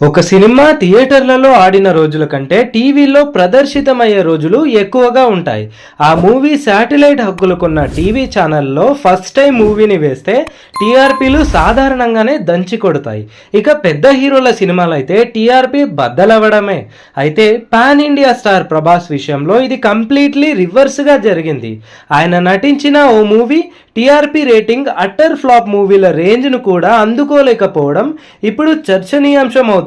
ఒక సినిమా థియేటర్లలో ఆడిన రోజుల కంటే టీవీలో ప్రదర్శితమయ్యే రోజులు ఎక్కువగా ఉంటాయి. ఆ మూవీ శాటిలైట్ హక్కులకున్న టీవీ ఛానల్లో ఫస్ట్ టైం మూవీని వేస్తే టీఆర్పీలు సాధారణంగానే దంచి కొడతాయి. ఇక పెద్ద హీరోల సినిమాలు అయితే టీఆర్పీ బద్దలవ్వడమే. అయితే పాన్ ఇండియా స్టార్ ప్రభాస్ విషయంలో ఇది కంప్లీట్లీ రివర్స్గా జరిగింది. ఆయన నటించిన ఓ movie TRP rating utter flop మూవీల రేంజ్ను కూడా అందుకోలేకపోవడం ఇప్పుడు చర్చనీయాంశం అవుతుంది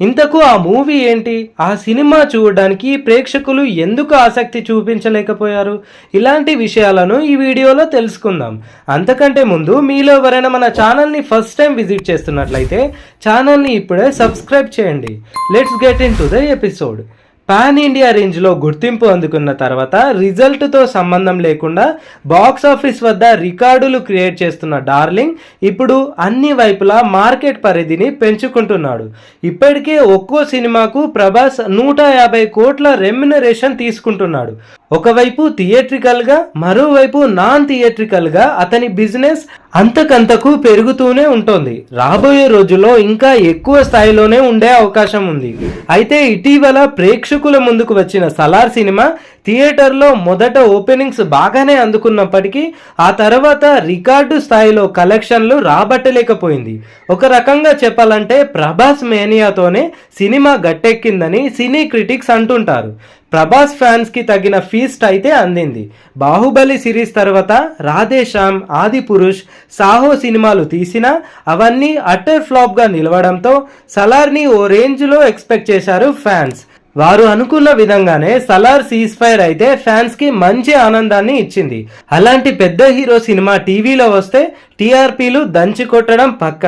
ఇంతకు ఆ మూవీ ఏంటి? ఆ సినిమా చూడడానికి ప్రేక్షకులు ఎందుకు ఆసక్తి చూపించలేకపోయారు? ఇలాంటి విషయాలను ఈ వీడియోలో తెలుసుకుందాం. అంతకంటే ముందు మీలో ఎవరైనా మన ఛానల్ని ఫస్ట్ టైం విజిట్ చేస్తున్నట్లయితే ఛానల్ని ఇప్పుడే సబ్స్క్రైబ్ చేయండి. Let's get into the episode. Pan India రేంజ్లో గుర్తింపు అందుకున్న తర్వాత రిజల్ట్తో సంబంధం లేకుండా బాక్స్ ఆఫీస్ వద్ద రికార్డులు క్రియేట్ చేస్తున్న డార్లింగ్ ఇప్పుడు అన్ని వైపులా మార్కెట్ పరిధిని పెంచుకుంటున్నాడు. ఇప్పటికే ఒక్కో సినిమాకు ప్రభాస్ నూట యాభై కోట్ల రెమ్యునరేషన్ తీసుకుంటున్నాడు. ఒకవైపు థియేట్రికల్గా మరోవైపు నాన్ థియేట్రికల్గా అతని బిజినెస్ అంతకంతకు పెరుగుతూనే ఉంటుంది. రాబోయే రోజుల్లో ఇంకా ఎక్కువ స్థాయిలోనే ఉండే అవకాశం ఉంది. అయితే ఇటీవల ప్రేక్షకుల ముందుకు వచ్చిన సలార్ సినిమా థియేటర్లో మొదట ఓపెనింగ్స్ బాగానే అందుకున్నప్పటికీ ఆ తర్వాత రికార్డు స్థాయిలో కలెక్షన్లు రాబట్టలేకపోయింది. ఒక రకంగా చెప్పాలంటే ప్రభాస్ మేనియాతోనే సినిమా గట్టెక్కిందని సినీ క్రిటిక్స్ అంటుంటారు. ప్రభాస్ ఫ్యాన్స్కి తగిన ఫీస్ట్ అయితే అందింది. బాహుబలి సిరీస్ తర్వాత రాధేశ్యామ్ ఆది పురుష్ సాహో సినిమాలు తీసినా అవన్నీ అటర్ ఫ్లాప్గా నిలవడంతో సలార్ని ఓ రేంజ్లో ఎక్స్పెక్ట్ చేశారు ఫ్యాన్స్. వారు అనుకున్న విధంగానే సలార్ సీజ్ ఫైర్ అయితే ఫ్యాన్స్కి మంచి ఆనందాన్ని ఇచ్చింది. అలాంటి పెద్ద హీరో సినిమా టీవీలో వస్తే టీఆర్పీలు దంచి కొట్టడం పక్క.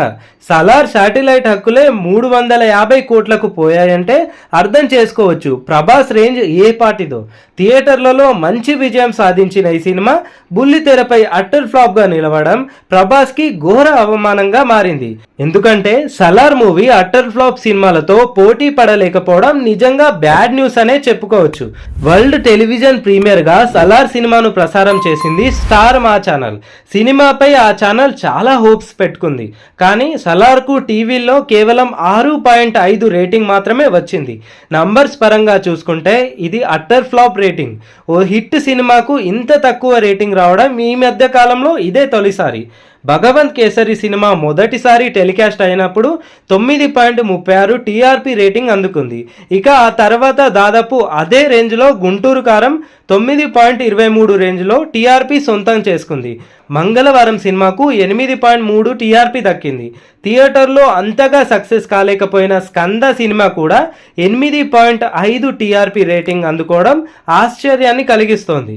సలార్ శాటిలైట్ హక్కులే మూడు వందల యాభై కోట్లకు పోయాయంటే అర్థం చేసుకోవచ్చు ప్రభాస్ రేంజ్ ఏ పాటిదో థియేటర్లలో మంచి విజయం సాధించిన ఈ సినిమా బుల్లి తెరపై అట్టర్ ఫ్లాప్గా నిలవడం ప్రభాస్కి ఘోర అవమానంగా మారింది. ఎందుకంటే సలార్ మూవీ అట్టర్ ఫ్లాప్ సినిమాలతో పోటీ పడలేకపోవడం నిజంగా బ్యాడ్ న్యూస్ అనే చెప్పుకోవచ్చు. వరల్డ్ టెలివిజన్ ప్రీమియర్గా సలార్ సినిమాను ప్రసారం చేసింది స్టార్ మా ఛానల్. సినిమాపై ఆ ఛానల్ చాలా హోప్స్ పెట్టుకుంది. కానీ సలార్కు టీవీలో కేవలం ఆరు పాయింట్ ఐదు రేటింగ్ మాత్రమే వచ్చింది. నంబర్స్ పరంగా చూసుకుంటే ఇది అట్టర్ ఫ్లాప్ రేటింగ్. ఓ హిట్ సినిమాకు ఇంత తక్కువ రేటింగ్ రావడం ఈ మధ్య కాలంలో ఇదే తొలిసారి. భగవంత్ కేసరి సినిమా మొదటిసారి టెలికాస్ట్ అయినప్పుడు తొమ్మిది పాయింట్ ముప్పై ఆరు టీఆర్పీ రేటింగ్ అందుకుంది. ఇక ఆ తర్వాత దాదాపు అదే రేంజ్లో గుంటూరు కారం తొమ్మిది పాయింట్ ఇరవై మూడు రేంజ్లో టీఆర్పీ సొంతం చేసుకుంది. మంగళవారం సినిమాకు ఎనిమిది పాయింట్ మూడు టీఆర్పీ దక్కింది. థియేటర్లో అంతగా సక్సెస్ కాలేకపోయిన స్కంద సినిమా కూడా ఎనిమిది పాయింట్ ఐదు టీఆర్పీ రేటింగ్ అందుకోవడం ఆశ్చర్యాన్ని కలిగిస్తోంది.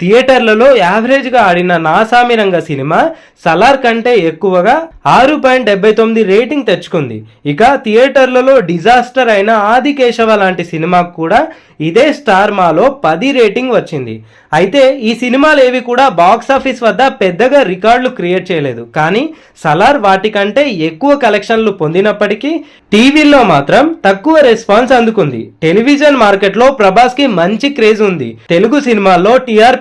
థియేటర్లలో యావరేజ్గా ఆడిన నాసామిరంగ సినిమా సలార్ కంటే ఎక్కువగా ఆరు పాయింట్ డెబ్బై తొమ్మిది రేటింగ్ తెచ్చుకుంది. ఇక థియేటర్లలో డిజాస్టర్ అయిన ఆదికేశవ లాంటి సినిమాకు కూడా ఇదే స్టార్ మాలో పది రేటింగ్ వచ్చింది. అయితే ఈ సినిమాలు ఏవి కూడా బాక్స్ ఆఫీస్ వద్ద పెద్దగా రికార్డులు క్రియేట్ చేయలేదు. కానీ సలార్ వాటికంటే ఎక్కువ కలెక్షన్లు పొందినప్పటికీ టీవీల్లో మాత్రం తక్కువ రెస్పాన్స్ అందుకుంది. టెలివిజన్ మార్కెట్లో ప్రభాస్కి మంచి క్రేజ్ ఉంది. తెలుగు సినిమాల్లో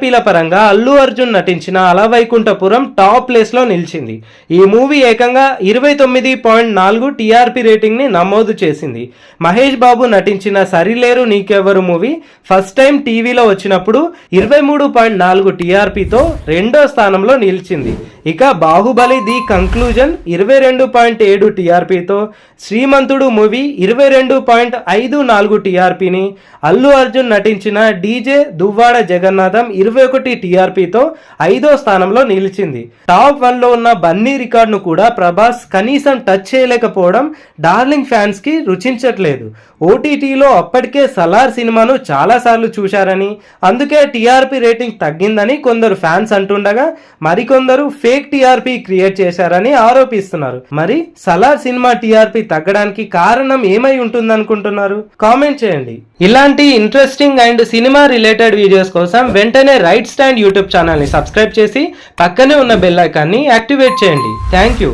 టీఆర్పీల పరంగా అల్లు అర్జున్ నటించిన అలవైకుంఠపురం టాప్ ప్లేస్లో నిలిచింది. ఈ మూవీ ఏకంగా ఇరవై తొమ్మిది పాయింట్ నాలుగు టీఆర్పీ రేటింగ్ని నమోదు చేసింది. మహేష్ బాబు నటించిన సరిలేరు నీకెవరు మూవీ ఫస్ట్ టైం టీవీలో వచ్చినప్పుడు ఇరవై మూడు పాయింట్ నాలుగు టీఆర్పీతో రెండో స్థానంలో నిలిచింది. ఇక బాహుబలి ది కంక్లూజన్ ఇరవై రెండు పాయింట్ ఏడు టీఆర్పీతో శ్రీమంతుడు మూవీ ఇరవై రెండు పాయింట్ ఐదు నాలుగు టీఆర్పీని అల్లు అర్జున్ నటించిన డీజే దువ్వాడ జగన్నాథం ఇరవై ఒకటి టీఆర్పీతో ఐదో స్థానంలో నిలిచింది. టాప్ వన్లో ఉన్న బన్నీ రికార్డును కూడా ప్రభాస్ కనీసం టచ్ చేయలేకపోవడం డార్లింగ్ ఫ్యాన్స్కి రుచించట్లేదు. ఓటీటీలో అప్పటికే సలార్ సినిమాను చాలాసార్లు చూశారని అందుకే టీఆర్పీ రేటింగ్ తగ్గిందని కొందరు ఫ్యాన్స్ అంటుండగా మరికొందరు ఫేక్ టీఆర్పీ క్రియేట్ చేశారని ఆరోపిస్తున్నారు. మరి సలార్ సినిమా టీఆర్పీ తగ్గడానికి కారణం ఏమై ఉంటుందనుకుంటున్నారు? కామెంట్ చేయండి. ఇలాంటి ఇంట్రెస్టింగ్ అండ్ సినిమా రిలేటెడ్ వీడియోస్ కోసం వెంటనే రైట్ స్టాండ్ యూట్యూబ్ ఛానల్ని సబ్స్క్రైబ్ చేసి పక్కనే ఉన్న బెల్ ఐకాన్ని యాక్టివేట్ చేయండి. Thank you